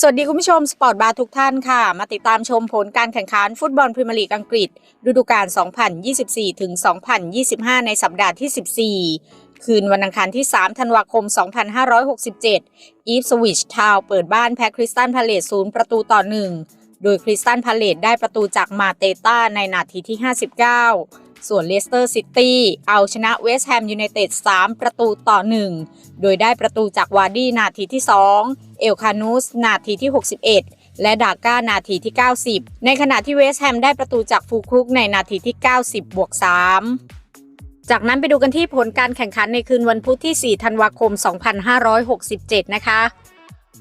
สวัสดีคุณผู้ชมสปอร์ตบาร์ทุกท่านค่ะ มาติดตามชมผลการแข่งขันฟุตบอลพรีเมียร์ลีกอังกฤษ ฤดูกาล 2024 ถึง 2025 ในสัปดาห์ที่ 14 คืนวันอังคารที่ 3 ธันวาคม 2567 อีฟสวิชทาวน์เปิดบ้านแพ้คริสตันพาเลตศูนย์ประตูต่อ1โดยคริสตันพาเลตได้ประตูจากมาเตต้าในนาทีที่ 59 ส่วนเลสเตอร์ซิตี้เอาชนะเวสต์แฮมยูไนเต็ด 3 ประตูต่อ 1 โดยได้ประตูจากวาร์ดี้นาทีที่ 2 เอลคานูสนาทีที่ 61 และดาก้านาทีที่ 90 ในขณะที่เวสต์แฮมได้ประตูจากฟูคุกในนาทีที่ 90บวก3จากนั้นไปดูกันที่ผลการแข่งขันในคืนวันพุธที่ 4 ธันวาคม 2567 นะคะ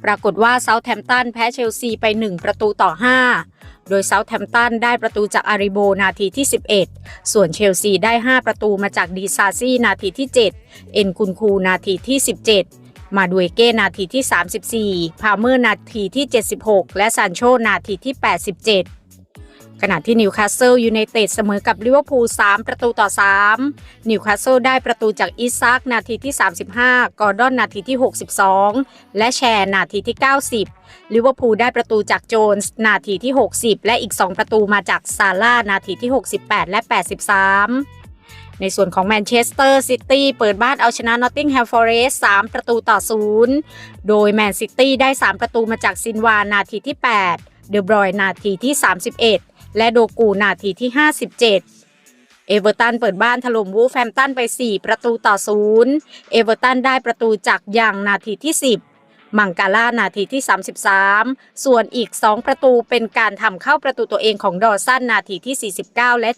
ปรากฏว่าเซาท์แ m ม t ตันแพ้เชลซีไป 1 ประตูต่อ 5 โดยเซาท์แ m มตันได้ประตูจากอาริโบนาทีที่ 11 ส่วนเชลซีได้ 5 ประตูมาจากดีซาซี่นาทีที่ 7 เอ็นคุนคูนาทีที่ 17มาดูเอเก้นาทีที่ 34 พาเมอร์นาทีที่ 76 และซานโชนาทีที่ 87 ขณะที่นิวคาสเซิลยูไนเต็ดเสมอกับลิเวอร์พูล 3 ประตูต่อ 3 นิวคาสเซิลได้ประตูจากอิซักนาทีที่ 35 กอร์ดอนนาทีที่ 62 และแชร์นาทีที่ 90 ลิเวอร์พูลได้ประตูจากโจนส์นาทีที่ 60 และอีก 2 ประตูมาจากซาร่านาทีที่ 68 และ 83ในส่วนของแมนเชสเตอร์ซิตี้เปิดบ้านเอาชนะนอตติงแฮมฟอร์เรสต์3ประตูต่อ 0 โดยแมนซิตี้ได้ 3 ประตูมาจากซินวานาทีที่ 8 เดอบรอยนาทีที่ 31 และโดกูนาทีที่ 57 เอเวอร์ตันเปิดบ้านถล่มวูฟแฟมตันไป 4 ประตูต่อ0เอเวอร์ตันได้ประตูจากยังนาทีที่ 10 มังกาล่านาทีที่ 33 ส่วนอีก 2 ประตูเป็นการทำเข้าประตูตัวเองของดอร์สันนาทีที่ 49 และ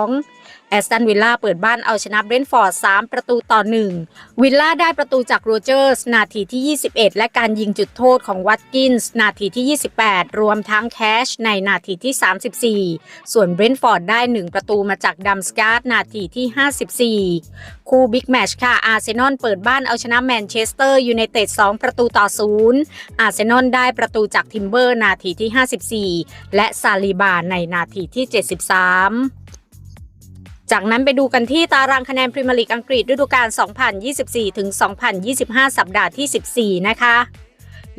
72 แอสตันวิลล่าเปิดบ้านเอาชนะเบรนท์ฟอร์ด 3 ประตูต่อ 1 วิลล่าได้ประตูจากโรเจอร์สนาทีที่ 21 และการยิงจุดโทษของวัตกินส์นาทีที่ 28 รวมทั้งแคชในนาทีที่ 34 ส่วนเบรนท์ฟอร์ดได้ 1 ประตูมาจากดัมสการ์ดนาทีที่ 54 คู่บิ๊กแมชค่ะอาร์เซนอลเปิดบ้านเอาชนะแมนเชสเตอร์ยูไนเต็ด 2 ประตูต่อ 0 อาร์เซนอลได้ประตูจากทิมเบอร์นาทีที่ 54 และซาลีบาในนาทีที่ 73 จากนั้นไปดูกันที่ตารางคะแนนพรีเมียร์ลีกอังกฤษฤดูกาล 2024 ถึง 2025 สัปดาห์ที่ 14 นะคะ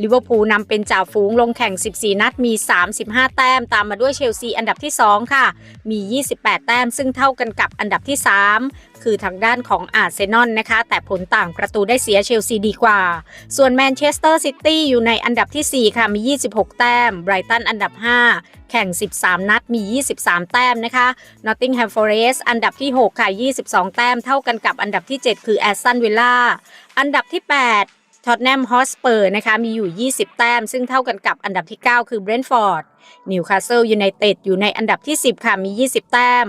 ลิเวอร์พูลนำเป็นจ่าฝูงลงแข่ง 14 นัดมี 35 แต้ม ตามมาด้วยเชลซีอันดับที่ 2 ค่ะ มี 28 แต้ม ซึ่งเท่ากันกับอันดับที่ 3คือทางด้านของอาร์เซนอลนะคะ แต่ผลต่างประตูได้เสียเชลซีดีกว่า ส่วนแมนเชสเตอร์ซิตี้อยู่ในอันดับที่ 4 ค่ะ มี 26 แต้มไบรตันอันดับ 5 แข่ง 13 นัดมี 23 แต้มนะคะนอตติงแฮมฟอเรสต์อันดับที่ 6 ค่ะ 22 แต้มเท่ากันกับอันดับที่ 7 คือแอสตันวิลล่าอันดับที่8ท็อตแนมฮอสเปอร์นะคะมีอยู่ 20 แต้ม ซึ่งเท่ากันกับอันดับที่ 9 คือเบรนท์ฟอร์ดนิวคาสเซิลยูไนเต็ดอยู่ในอันดับที่ 10 ค่ะมี 20 แต้ม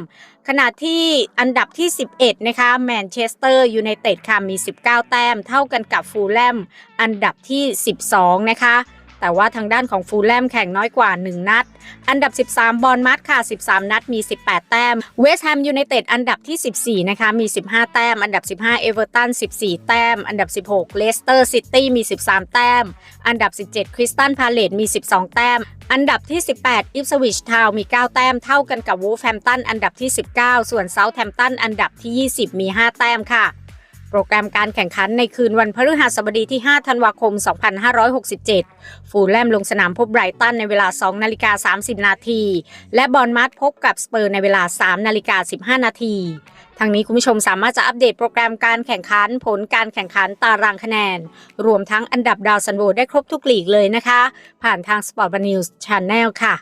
ขณะที่อันดับที่ 11 นะคะแมนเชสเตอร์ยูไนเต็ดค่ะมี 19 แต้ม เท่ากันกับฟูลแลมอันดับที่ 12 นะคะ แต่ว่าทางด้านของฟูลแลมแข่งน้อยกว่า 1 นัด อันดับ 13 บอลมัดค่ะ 13 นัดมี 18 แต้ม เวสต์แฮมยูไนเต็ดอันดับที่ 14 นะคะมี 15 แต้ม อันดับ 15 เอเวอร์ตัน 14 แต้ม อันดับ 16 เลสเตอร์ซิตี้มี 13 แต้ม อันดับ 17 คริสตันพาเลตมี 12 แต้ม อันดับที่ 18 อิฟสวิชทาวมี 9 แต้ม เท่ากันกับวูฟแฮมตันอันดับที่ 19 ส่วนเซาท์แฮมตันอันดับที่ 20 มี 5 แต้มค่ะ โปรแกรมการแข่งขันในคืนวันพฤหัสบดีที่ 5 ธันวาคม 2567 ฟูลแลมลงสนามพบไบรตันในเวลา 2 นาฬิกา 30 นาที และบอลมัดพบกับสเปอร์ในเวลา 3 นาฬิกา 15 นาทีทางนี้คุณผู้ชมสามารถจะอัปเดตโปรแกรมการแข่งขัน ผลการแข่งขันตารางคะแนน รวมทั้งอันดับดาวซันโวได้ครบทุกลีกเลยนะคะ ผ่านทาง Sport News Channel ค่ะ